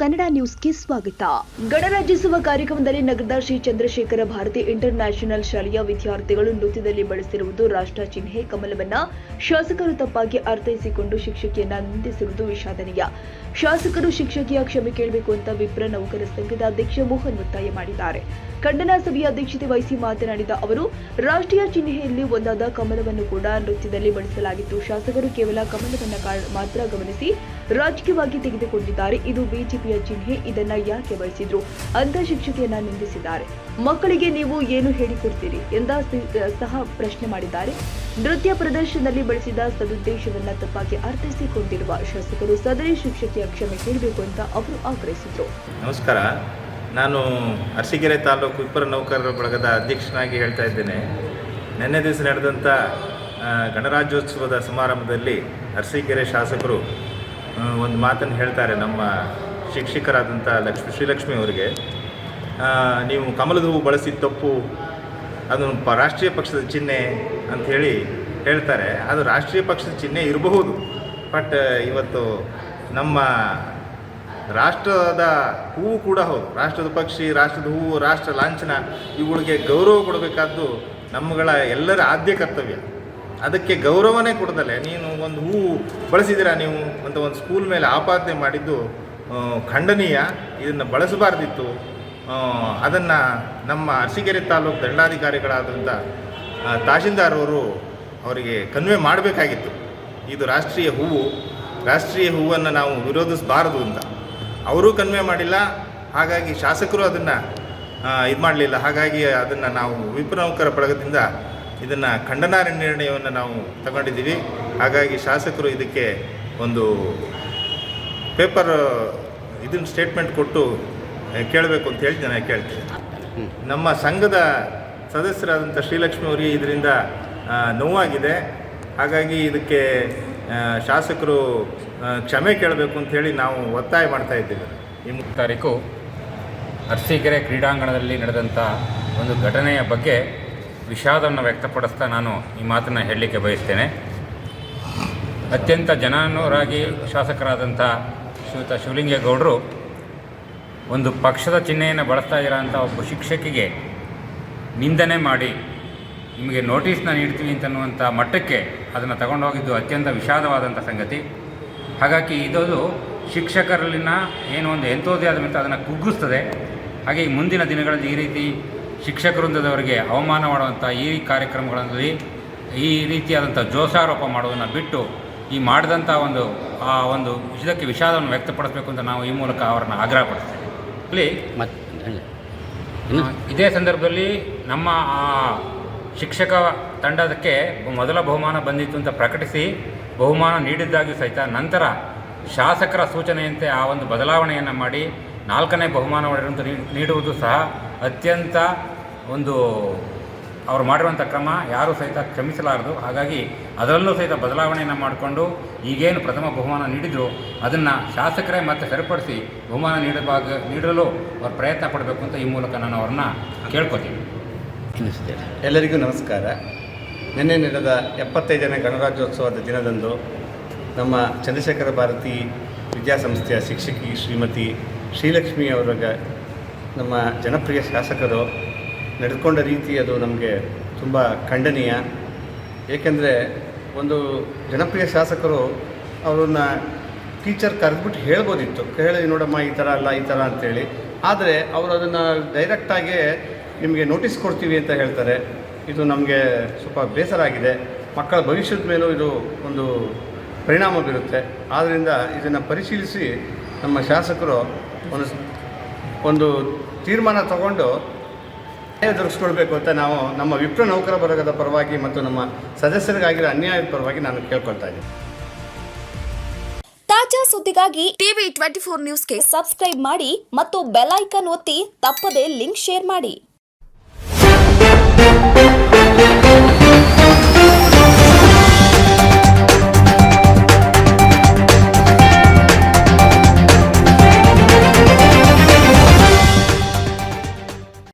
ಕನ್ನಡ ನ್ಯೂಸ್ಗೆ ಸ್ವಾಗತ. ಗಣರಾಜ್ಯೋತ್ಸವ ಕಾರ್ಯಕ್ರಮದಲ್ಲಿ ನಗರದ ಶ್ರೀ ಚಂದ್ರಶೇಖರ ಭಾರತಿ ಇಂಟರ್ ನ್ಯಾಷನಲ್ ಶಾಲೆಯ ವಿದ್ಯಾರ್ಥಿಗಳು ನೃತ್ಯದಲ್ಲಿ ಬಳಸಿರುವುದು ರಾಷ್ಟ್ರ ಚಿಹ್ನೆ. ಕಮಲವನ್ನ ಶಾಸಕರು ತಪ್ಪಾಗಿ ಅರ್ಥೈಸಿಕೊಂಡು ಶಿಕ್ಷಕಿಯನ್ನ ನಿಂದಿಸಿರುವುದು ವಿಷಾದನೀಯ. ಶಾಸಕರು ಶಿಕ್ಷಕಿಯ ಕ್ಷಮೆ ಕೇಳಬೇಕು ಅಂತ ವಿಪ್ರ ನೌಕರ ಸಂಘದ ಅಧ್ಯಕ್ಷ ಮೋಹನ್ ಒತ್ತಾಯ ಮಾಡಿದ್ದಾರೆ. ಖಂಡನಾ ಸಭೆಯ ಅಧ್ಯಕ್ಷತೆ ವಹಿಸಿ ಮಾತನಾಡಿದ ಅವರು, ರಾಷ್ಟ್ರೀಯ ಚಿಹ್ನೆಯಲ್ಲಿ ಒಂದಾದ ಕಮಲವನ್ನು ಕೂಡ ನೃತ್ಯದಲ್ಲಿ ಬಳಸಲಾಗಿತ್ತು. ಶಾಸಕರು ಕೇವಲ ಕಮಲವನ್ನು ಮಾತ್ರ ಗಮನಿಸಿ ರಾಜಕೀಯವಾಗಿ ತೆಗೆದುಕೊಂಡಿದ್ದಾರೆ. ಇದು ಬಿಜೆಪಿಯ ಚಿಹ್ನೆ ಇದನ್ನ ಯಾಕೆ ಬಳಸಿದ್ರು ಅಂತ ಶಿಕ್ಷಕಿಯನ್ನ ನಿಂದಿಸಿದ್ದಾರೆ. ಮಕ್ಕಳಿಗೆ ನೀವು ಏನು ಹೇಳಿಕೊಡ್ತೀರಿ ಎಂದ ಸಹ ಪ್ರಶ್ನೆ ಮಾಡಿದ್ದಾರೆ. ನೃತ್ಯ ಪ್ರದರ್ಶನದಲ್ಲಿ ಬಳಸಿದ ಸದುದ್ದೇಶವನ್ನ ತಪ್ಪಾಗಿ ಅರ್ಥೈಸಿಕೊಂಡಿರುವ ಶಾಸಕರು ಸದರಿ ಶಿಕ್ಷಕಿಯ ಕ್ಷಮೆ ಕೇಳಬೇಕು ಅಂತ ಅವರು ಆಗ್ರಹಿಸಿದರು. ನಮಸ್ಕಾರ. ನಾನು ಅರಸೀಕೆರೆ ತಾಲೂಕು ಇಬ್ಬರ ನೌಕರರ ಬಳಗದ ಅಧ್ಯಕ್ಷನಾಗಿ ಹೇಳ್ತಾ ಇದ್ದೇನೆ. ನಿನ್ನೆ ದಿವಸ ನಡೆದಂಥ ಗಣರಾಜ್ಯೋತ್ಸವದ ಸಮಾರಂಭದಲ್ಲಿ ಅರಸೀಕೆರೆ ಶಾಸಕರು ಒಂದು ಮಾತನ್ನು ಹೇಳ್ತಾರೆ ನಮ್ಮ ಶಿಕ್ಷಕರಾದಂಥ ಲಕ್ಷ್ಮಿ, ಶ್ರೀಲಕ್ಷ್ಮಿ ಅವರಿಗೆ ನೀವು ಕಮಲದ ಹೂವು ಬಳಸಿದ ತಪ್ಪು ಅದು ಪ, ರಾಷ್ಟ್ರೀಯ ಪಕ್ಷದ ಚಿಹ್ನೆ ಹೇಳಿ ಹೇಳ್ತಾರೆ. ಅದು ರಾಷ್ಟ್ರೀಯ ಪಕ್ಷದ ಚಿಹ್ನೆ ಇರಬಹುದು. ಬಟ್ ಇವತ್ತು ನಮ್ಮ ರಾಷ್ಟ್ರದ ಹೂವು ಕೂಡ ಹೌದು. ರಾಷ್ಟ್ರದ ಪಕ್ಷಿ, ರಾಷ್ಟ್ರದ ಹೂವು ರಾಷ್ಟ್ರ ಲಾಂಛನ, ಇವುಗಳಿಗೆ ಗೌರವ ಕೊಡಬೇಕಾದ್ದು ನಮ್ಮಗಳ ಎಲ್ಲರ ಆದ್ಯ ಕರ್ತವ್ಯ. ಅದಕ್ಕೆ ಗೌರವನೇ ಕೊಡದಲ್ಲೇ. ನೀನು ಒಂದು ಹೂವು ಬಳಸಿದಿರಾ ನೀವು ಅಂತ ಒಂದು ಸ್ಕೂಲ್ ಮೇಲೆ ಆಪಾದನೆ ಮಾಡಿದ್ದು ಖಂಡನೀಯ ಇದನ್ನು ಬಳಸಬಾರ್ದಿತ್ತು. ಅದನ್ನು ನಮ್ಮ ಅರಸೀಕೆರೆ ತಾಲೂಕು ದಂಡಾಧಿಕಾರಿಗಳಾದಂಥ ಆ, ತಹಶೀಲ್ದಾರ್ ಅವರು ಅವರಿಗೆ ಕನ್ವೆ ಮಾಡಬೇಕಾಗಿತ್ತು. ಇದು ರಾಷ್ಟ್ರೀಯ ಹೂವು. ರಾಷ್ಟ್ರೀಯ ಹೂವನ್ನು ನಾವು ವಿರೋಧಿಸಬಾರದು ಅಂತ. ಅವರೂ ಕನ್ವೆ ಮಾಡಿಲ್ಲ. ಹಾಗಾಗಿ ಶಾಸಕರು ಅದನ್ನು ಇದು ಮಾಡಲಿಲ್ಲ. ಹಾಗಾಗಿ ಅದನ್ನು ನಾವು ವಿಪ್ರನೌಕರ ಬಳಗದಿಂದ ಇದನ್ನು ಖಂಡನಾರ್ಯ ನಿರ್ಣಯವನ್ನು ನಾವು ತಗೊಂಡಿದ್ದೀವಿ. ಹಾಗಾಗಿ ಶಾಸಕರು ಇದಕ್ಕೆ ಒಂದು ಪೇಪರ್ ಇದನ್ನು ಸ್ಟೇಟ್ಮೆಂಟ್ ಕೊಟ್ಟು ಕೇಳಬೇಕು ಅಂತ ಹೇಳಿ ನಾನು ಕೇಳ್ತೀನಿ. ನಮ್ಮ ಸಂಘದ ಸದಸ್ಯರಾದಂಥ ಶ್ರೀಲಕ್ಷ್ಮಿ ಅವರಿಗೆ ಇದರಿಂದ ನೋವಾಗಿದೆ. ಹಾಗಾಗಿ ಇದಕ್ಕೆ ಶಾಸಕರು ಕ್ಷಮೆ ಕೇಳಬೇಕು ಅಂತ ಹೇಳಿ ನಾವು ಒತ್ತಾಯ ಮಾಡ್ತಾ ಇದ್ದೀವಿ. ಈ ಮೂರು ತಾರೀಕು ಅರಸೀಕೆರೆ ಕ್ರೀಡಾಂಗಣದಲ್ಲಿ ನಡೆದಂಥ ಒಂದು ಘಟನೆಯ ಬಗ್ಗೆ ವಿಷಾದವನ್ನು ವ್ಯಕ್ತಪಡಿಸ್ತಾ ನಾನು ಈ ಮಾತನ್ನು ಹೇಳಲಿಕ್ಕೆ ಬಯಸ್ತೇನೆ. ಅತ್ಯಂತ ಜನಾನುರಾಗಿ ಶಾಸಕರಾದಂಥ ಶ್ರೀಯುತ ಶಿವಲಿಂಗೇಗೌಡರು ಒಂದು ಪಕ್ಷದ ಚಿಹ್ನೆಯನ್ನು ಬಳಸ್ತಾ ಇರೋಂಥ ಒಬ್ಬ ಶಿಕ್ಷಕಿಗೆ ನಿಂದನೆ ಮಾಡಿ ನಿಮಗೆ ನೋಟಿಸ್ನ ನೀಡ್ತೀವಿ ಅಂತನ್ನುವಂಥ ಮಟ್ಟಕ್ಕೆ ಅದನ್ನು ತಗೊಂಡೋಗಿದ್ದು ಅತ್ಯಂತ ವಿಷಾದವಾದಂಥ ಸಂಗತಿ. ಹಾಗಾಗಿ ಇದೊಂದು ಶಿಕ್ಷಕರಲ್ಲಿನ ಏನು ಒಂದು ಮೇಲೆ ಅದನ್ನು ಕುಗ್ಗಿಸ್ತದೆ. ಹಾಗೆ ಮುಂದಿನ ದಿನಗಳಲ್ಲಿ ಈ ರೀತಿ ಶಿಕ್ಷಕ ವೃಂದದವರಿಗೆ ಅವಮಾನ ಮಾಡುವಂಥ ಈ ಕಾರ್ಯಕ್ರಮಗಳಲ್ಲಿ ಈ ರೀತಿಯಾದಂಥ ಜೋಸಾರೋಪ ಮಾಡೋದನ್ನು ಬಿಟ್ಟು ಈ ಮಾಡಿದಂಥ ಒಂದು ಒಂದು ಇದಕ್ಕೆ ವಿಷಾದವನ್ನು ವ್ಯಕ್ತಪಡಿಸಬೇಕು ಅಂತ ನಾವು ಈ ಮೂಲಕ ಅವರನ್ನು ಆಗ್ರಹಪಡಿಸ್ತೇವೆ ಇಲ್ಲಿ ಮತ್ತೆ ಆ, ಇದೇ ಸಂದರ್ಭದಲ್ಲಿ ನಮ್ಮ ಆ ಶಿಕ್ಷಕ ತಂಡದಕ್ಕೆ ಮೊದಲ ಬಹುಮಾನ ಬಂದಿತ್ತು ಅಂತ ಪ್ರಕಟಿಸಿ ಬಹುಮಾನ ನೀಡಿದ್ದಾಗಿ ಸಹಿತ ನಂತರ ಶಾಸಕರ ಸೂಚನೆಯಂತೆ ಆ ಒಂದು ಬದಲಾವಣೆಯನ್ನು ಮಾಡಿ ನಾಲ್ಕನೇ ಬಹುಮಾನವನ್ನು ನೀಡುವುದು ಸಹ ಅತ್ಯಂತ ಒಂದು ಅವರು ಮಾಡಿರುವಂಥ ಕ್ರಮ ಯಾರೂ ಸಹಿತ ಕ್ಷಮಿಸಲಾರದು. ಹಾಗಾಗಿ ಅದರಲ್ಲೂ ಸಹಿತ ಬದಲಾವಣೆಯನ್ನು ಮಾಡಿಕೊಂಡು ಈಗೇನು ಪ್ರಥಮ ಬಹುಮಾನ ನೀಡಿದ್ರು ಅದನ್ನು ಶಾಸಕರೇ ಮತ್ತೆ ಸರಿಪಡಿಸಿ ಬಹುಮಾನ ನೀಡಬಾಗ ನೀಡಲು ಅವರು ಪ್ರಯತ್ನ ಪಡಬೇಕು ಅಂತ ಈ ಮೂಲಕ ನಾನು ಅವ್ರನ್ನ ಕೇಳ್ಕೊತೀನಿ. ಎಲ್ಲರಿಗೂ ನಮಸ್ಕಾರ. ನಿನ್ನೆ ನಡೆದ ಎಪ್ಪತ್ತೈದನೇ ಗಣರಾಜ್ಯೋತ್ಸವದ ದಿನದಂದು ನಮ್ಮ ಚಂದ್ರಶೇಖರ ಭಾರತಿ ವಿದ್ಯಾಸಂಸ್ಥೆಯ ಶಿಕ್ಷಕಿ ಶ್ರೀಮತಿ ಶ್ರೀಲಕ್ಷ್ಮಿ ಅವರ ನಮ್ಮ ಜನಪ್ರಿಯ ಶಾಸಕರು ನಡೆದುಕೊಂಡ ರೀತಿ ಅದು ನಮಗೆ ತುಂಬ ಖಂಡನೀಯ. ಏಕೆಂದರೆ ಒಂದು ಜನಪ್ರಿಯ ಶಾಸಕರು ಅವರನ್ನು ಟೀಚರ್ ಕರೆದ್ಬಿಟ್ಟು ಹೇಳ್ಬೋದಿತ್ತು. ಕೇಳಿ ನೋಡಮ್ಮ, ಈ ಥರ ಅಲ್ಲ, ಈ ಥರ ಅಂತೇಳಿ. ಆದರೆ ಅವರು ಅದನ್ನು ಡೈರೆಕ್ಟಾಗಿ ನಿಮಗೆ ನೋಟಿಸ್ ಕೊಡ್ತೀವಿ ಅಂತ ಹೇಳ್ತಾರೆ. ಇದು ನಮಗೆ ಸ್ವಲ್ಪ ಬೇಸರ ಆಗಿದೆ. ಮಕ್ಕಳ ಭವಿಷ್ಯದ ಮೇಲೂ ಇದು ಒಂದು ಪರಿಣಾಮ ಬೀರುತ್ತೆ. ಆದ್ದರಿಂದ ಇದನ್ನು ಪರಿಶೀಲಿಸಿ ನಮ್ಮ ಶಾಸಕರು ಒಂದು ಒಂದು ತೀರ್ಮಾನ ತಗೊಂಡು ದೊರಕಿಸ್ಕೊಡ್ಬೇಕು ಅಂತ ನಾವು ನಮ್ಮ ವಿಪ್ರ ನೌಕರ ವರ್ಗದ ಪರವಾಗಿ ಮತ್ತು ನಮ್ಮ ಸದಸ್ಯರಿಗಾಗಿರೋ ಅನ್ಯಾಯದ ಪರವಾಗಿ ನಾನು ಕೇಳ್ಕೊಳ್ತಾ ಇದ್ದೀನಿ. ತಾಜಾ ಸುದ್ದಿಗಾಗಿ ಟಿವಿ ಟ್ವೆಂಟಿ ಫೋರ್ ನ್ಯೂಸ್ಗೆ ಸಬ್ಸ್ಕ್ರೈಬ್ ಮಾಡಿ ಮತ್ತು ಬೆಲ್ ಐಕನ್ ಒತ್ತಿ ತಪ್ಪದೇ ಲಿಂಕ್ ಶೇರ್ ಮಾಡಿ.